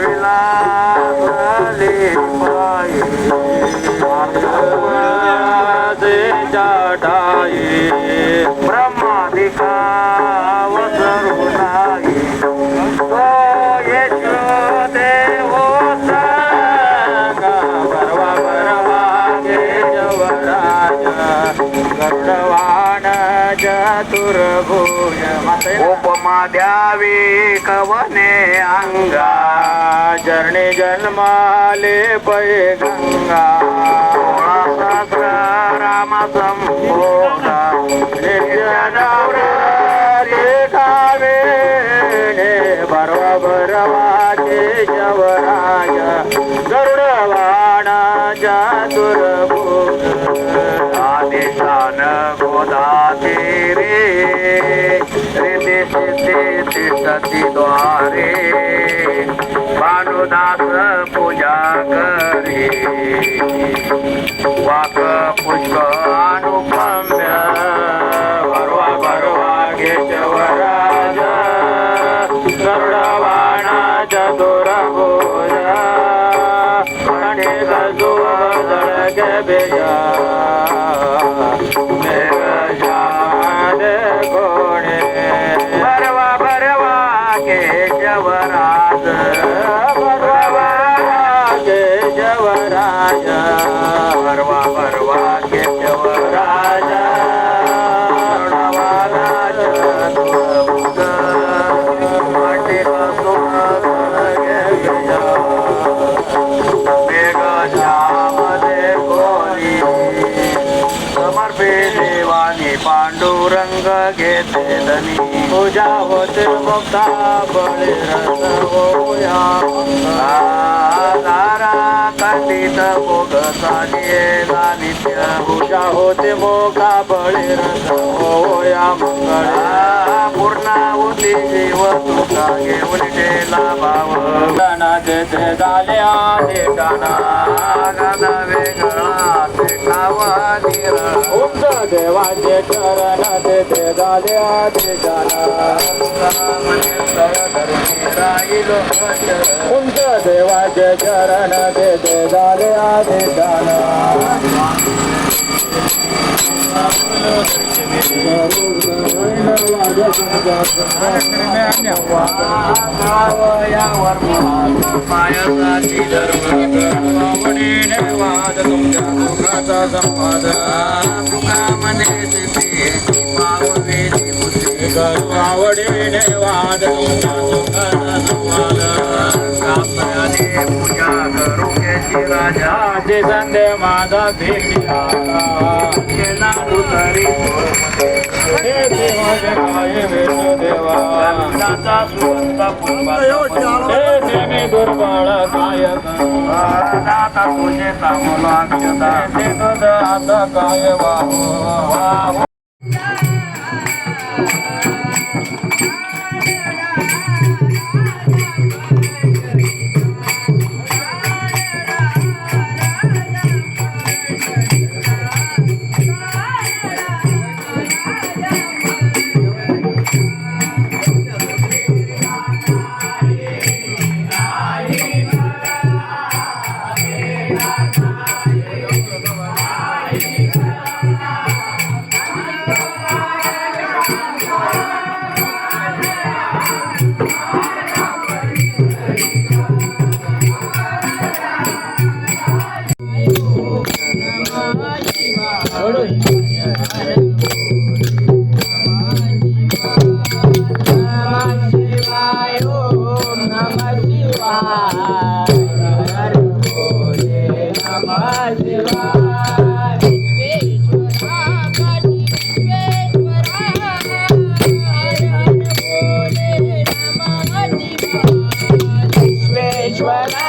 Villa पायी जटाई ब्रह्मादिका वसरू नाही तो येशू देवो सांगा बरवा बरवा केशवराज गरुडवाण चतुर्भुज उपमा द्यावी कवने अंगा जरणे जन्माले पै गंगा सोळा सहस्र राम संभोगा रिती तिष्ठती द्वारे भानुदास पूजा करे. वाक पुष्प अनुपम्य भरवा भरवा केशवराज गरुडवाण चतुर्भुज आणि गजोदळ बेजा कोणे पांडुरंग घेते धनी। पूजा होते बघता बळी रस होया। कंडित भोग चालिये नित्य पूजा होते मोका बळे रस होया मंगळ पूर्णावती जीव तुका घेऊन ठेला भाव झाले वेगळा ते खावा निरळ तुमचं देवाचे चरण देते झाले आधे गाना राहिलो देवाचे चरण देते झाले आधे गाना मायासाठी धर्म आवडीने वाद तुमच्या सुखाचा संवाद मने आवडीने वाद तुमच्या सुखा माझा भेटी आला केला दुसरी देवाचे काय वेश देवा. हे दुर्बळ काय दाता तुझे चांगला आता काय वाहू. spiritual